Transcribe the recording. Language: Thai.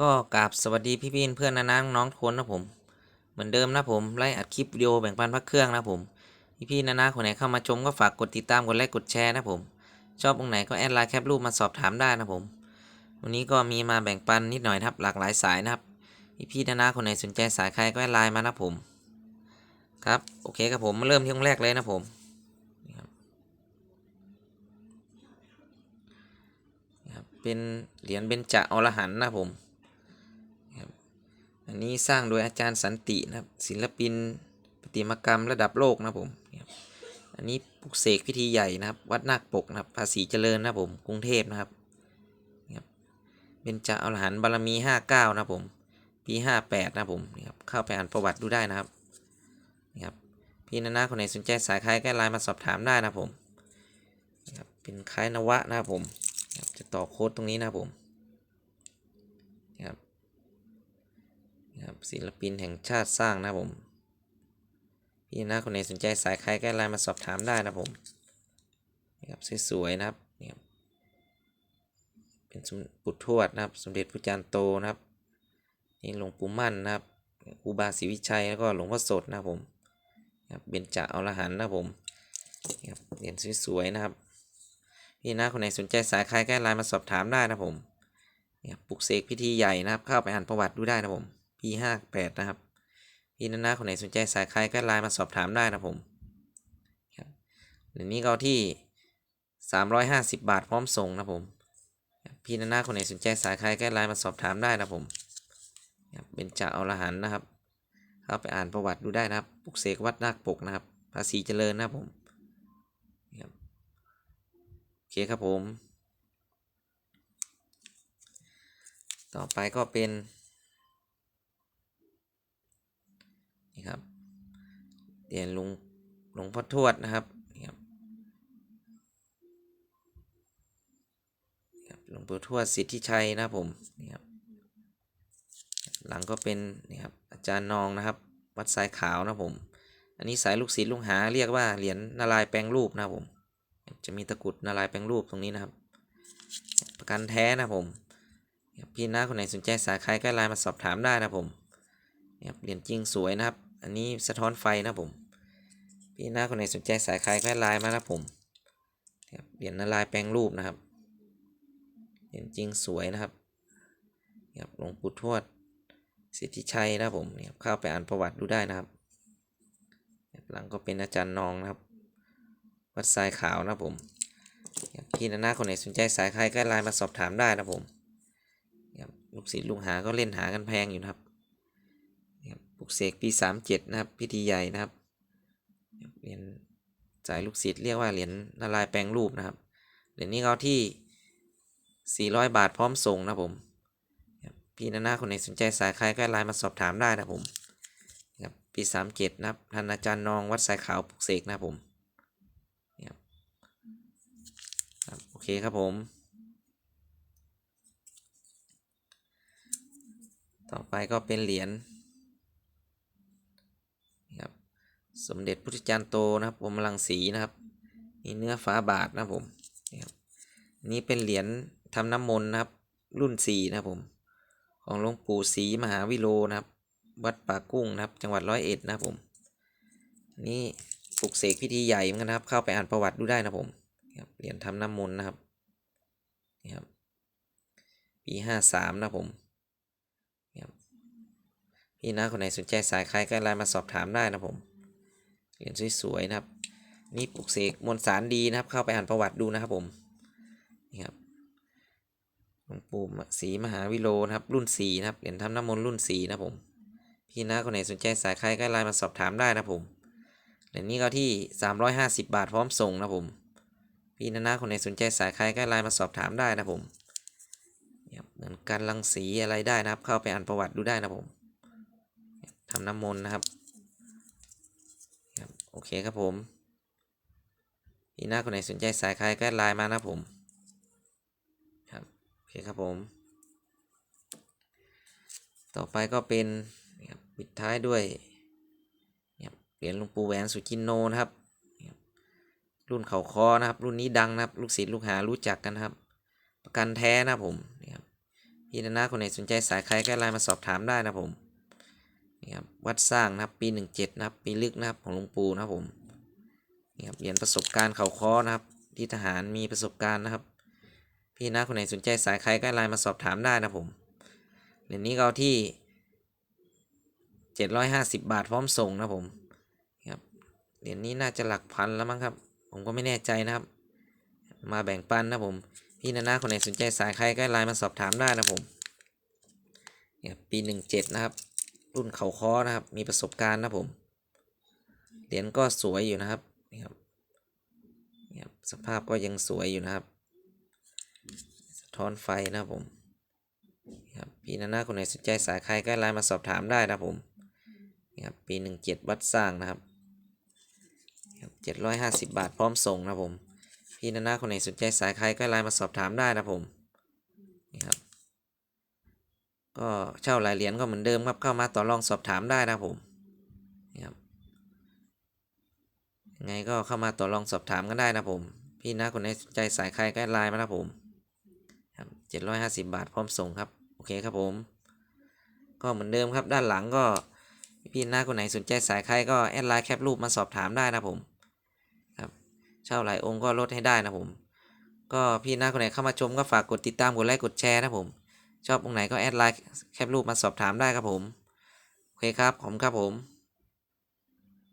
ก็กราบสวัสดีพี่พี่เพื่อนนะนะน้องทุนนะผม เหมือนเดิมนะผมไล่อัดคลิปวิดีโอแบ่งปันพักเครื่องนะผม พี่พี่นะนะคนไหนเข้ามาชมก็ฝากกดติดตามกดไลค์กดแชร์นะผม ชอบตรงไหนก็แอดไลน์แคปรูปมาสอบถามได้นะผม วันนี้ก็มีมาแบ่งปันนิดหน่อยครับหลากหลายสายนะครับ พี่พี่นะนะคนไหนสนใจสายใครก็แอดไลน์มานะผม ครับโอเคครับผมมาเริ่มที่ห้องแรกเลยนะผมเป็นเหรียญเบญจอรหันนะผม นี้สร้างโดยอาจารย์สันตินะครับ ศิลปินประติมากรรมระดับโลกนะผม อันนี้ปลุกเสกพิธีใหญ่นะครับ วัดนาคปกนะครับ ภาษีเจริญนะผม กรุงเทพนะครับเนี่ยครับเป็นจะอรหันต์บารมีห้าเก้านะผม ปีห้าแปดนะผมนี่ครับเข้าไปอ่านประวัติดูได้นะครับนี่ครับ พี่นานาคนไหนสนใจสายคล้ายก็ไลน์มาสอบถามได้นะผมนี่ครับเป็นคล้ายนวะนะครับผมจะต่อโค้ดตรงนี้นะผมนะครับ ศิลปินแห่งชาติสร้างนะผม พี่นะคนไหนสนใจสายใครก็ไลน์มาสอบถามได้นะผมนะครับสวยๆนะครับนี่ครับเป็นสมปุตทวดนะครับ สมเด็จพระจารย์โตนะครับนี่หลวงปู่มั่นนะครับครูบาศรีวิชัยแล้วก็หลวงพ่อสดนะครับผมนะครับเบญจอรหันนะครับผมครับเหรียญสวยๆนะครับพี่นะคนไหนสนใจสายใครก็ไลน์มาสอบถามได้นะผมเนี่ยปลุกเสกพิธีใหญ่นะครับ เข้าไปอ่านประวัติดูได้นะผม ปีห้าแปดนะครับ พี่นานาคนไหนสนใจสายใครก็ไลน์มาสอบถามได้นะผมครับเดี๋ยวนี้ก็ที่สามร้อยห้าสิบบาทพร้อมส่งนะผม พี่นานาคนไหนสนใจสายใครก็ไลน์มาสอบถามได้นะผมเป็นจ่าอรหันนะครับ เข้าไปอ่านประวัติดูได้นะครับปลุกเสกวัดนาคปกนะครับ ภาษีเจริญนะผมโอเคครับผม ต่อไปก็เป็น นี่ครับเหรียญหลวงหลวงพ่อทวดนะครับนี่ครับหลวงพ่อทวดสิทธิชัยนะครับผมนี่ครับหลังก็เป็นนี่ครับอาจารย์นองนะครับ วัดสายขาวนะผม อันนี้สายลูกศิษย์ลูกหาเรียกว่าเหรียญนารายแปลงรูปนะผม จะมีตะกุดนารายแปลงรูปตรงนี้นะครับ ประกันแท้นะผมพี่น้าคนไหนสนใจสายใครก็ไลน์มาสอบถามได้นะผมเหรียญจริงสวยนะครับ อันนี้สะท้อนไฟนะผม พี่น้าคนไหนสนใจสายใครก็ไลน์มานะผมเนี่ยครับเหรียญนารายแปลงรูปนะครับเหรียญจริงสวยนะครับครับหลวงปู่ทวดสิทธิชัยนะผมเนี่ยเข้าไปอ่านประวัติดูได้นะครับ หลังก็เป็นอาจารย์นองนะครับ วัดทรายขาวนะผมเนี่ยพี่หน้าคนไหนสนใจสายใครก็ไลน์มาสอบถามได้นะผมลูกศิษย์ลูกหาก็เล่นหากันแพงอยู่นะครับ ปลุกเสกปีสามเจ็ดนะครับ พิธีใหญ่นะครับเหรียญสายลูกศิษย์เรียกว่าเหรียญนารายแปลงรูปนะครับ เหรียญนี้เขาที่สี่ร้อยบาทพร้อมส่งนะผม พี่นานาคนไหนสนใจสายใครก็ไลน์มาสอบถามได้นะผมครับปีสามเจ็ดนะครับท่านอาจารย์นองวัดสายขาวปลุกเสกนะผมครับโอเคครับผม ต่อไปก็เป็นเหรียญนี่ครับ สมเด็จพุทธจารย์โตนะครับวมลังสีนะครับนี่เนื้อฟ้าบาทนะผมนี่ครับนนี้เป็นเหรียญทำน้ำมนต์นะครับรุ่นสี่นะผมของหลวงปู่ศรีมหาวิโลนะครับ วัดป่ากุ้งนะครับ จังหวัดร้อยเอ็ดนะผมนี่ปลุกเสกพิธีใหญ่เหมือนกันนะครับ เข้าไปอ่านประวัติดูได้นะผมเหรียญทำน้ำมนต์นะครับนี่ครับปีห้าสามนะผมพี่นะคนไหนสนใจสายใครก็ไลน์มาสอบถามได้นะผม เหรียญสวยๆนะครับ นี่ปลุกเสกมวลสารดีนะครับ เข้าไปอ่านประวัติดูนะครับผมนี่ครับหลวงปู่ศรีมหาวิโลนะครับ รุ่นสี่นะครับเหรียญทำน้ำมนต์รุ่นสี่นะผมพี่นะคนไหนสนใจสายใครก็ไลน์มาสอบถามได้นะผมเหรียญนี้ก็ที่สามร้อยห้าสิบบาทพร้อมส่งนะผมพี่นะนะคนไหนสนใจสายใครก็ไลน์มาสอบถามได้นะผมเหมือนการรังสีอะไรได้นะครับ เข้าไปอ่านประวัติดูได้นะผมทำน้ำมนต์นะครับ โอเคครับผมพี่หน้าคนไหนสนใจสายใครก็ไลน์มานะผมครับโอเคครับผม ต่อไปก็เป็นปิดท้ายด้วยเหรียญหลวงปู่แหวนสุจินโนนะครับรุ่นเขาคอนะครับ รุ่นนี้ดังนะครับ ลูกศิษย์ลูกหารู้จักกันครับ ประกันแท้นะผมนี่ครับพี่นาคนไหนสนใจสายใครก็ไลน์มาสอบถามได้นะผม นี่ครับวัดสร้างนะครับปีหนึ่งเจ็ดนะครับ ปีลึกนะครับของหลวงปู่นะครับผมนี่ครับเหรียญประสบการณ์เข่าคอนะครับ ที่ทหารมีประสบการณ์นะครับ พี่นาคนไหนสนใจสายใครก็ไลน์มาสอบถามได้นะผมเหรียญนี้ก็เอาที่เจ็ดร้อยห้าสิบบาทพร้อมส่งนะผมนี่ครับเหรียญนี้น่าจะหลักพันแล้วมั้งครับ ผมก็ไม่แน่ใจนะครับ มาแบ่งปันนะผมพี่นานาคนไหนสนใจสายใครก็ไลน์มาสอบถามได้นะผมเนี่ยปีหนึ่งเจ็ดนะครับ รุ่นเขาคอนะครับ มีประสบการณ์นะผม เหรียญก็สวยอยู่นะครับนี่ครับนี่ครับ สภาพก็ยังสวยอยู่นะครับ สะท้อนไฟนะครับผมนี่ครับพี่นานาคนไหนสนใจสายใครก็ไลน์มาสอบถามได้นะครับผมนี่ครับปีหนึ่งเจ็ดวัดสร้างนะครับเจ็ดร้อยห้าสิบบาทพร้อมส่งนะครับผม พี่นานาคนไหนสนใจสายใครก็ไลน์มาสอบถามได้นะครับผมนี่ครับ ก็เช่าหลายเหรียญก็เหมือนเดิมครับเข้ามาต่อรองสอบถามได้นะผมครับยังไงก็เข้ามาต่อรองสอบถามกันได้นะผม พี่นาคนไหนสนใจสายใครก็ไลน์มานะครับผมครับเจ็ดร้อยห้าสิบบาทพร้อมส่งครับโอเคครับผม ก็เหมือนเดิมครับด้านหลังก็พี่นาคนไหนสนใจสายใครก็แอดไลน์แคปรูปมาสอบถามได้นะผมครับเช่าหลายองค์ก็ลดให้ได้นะผม ก็พี่น้าคนไหนเข้ามาชมก็ฝากกดติดตามกดไลค์กดแชร์นะผม ชอบองค์ไหนก็แอดไลน์แคปรูปมาสอบถามได้ครับผม โอเคครับผมครับผม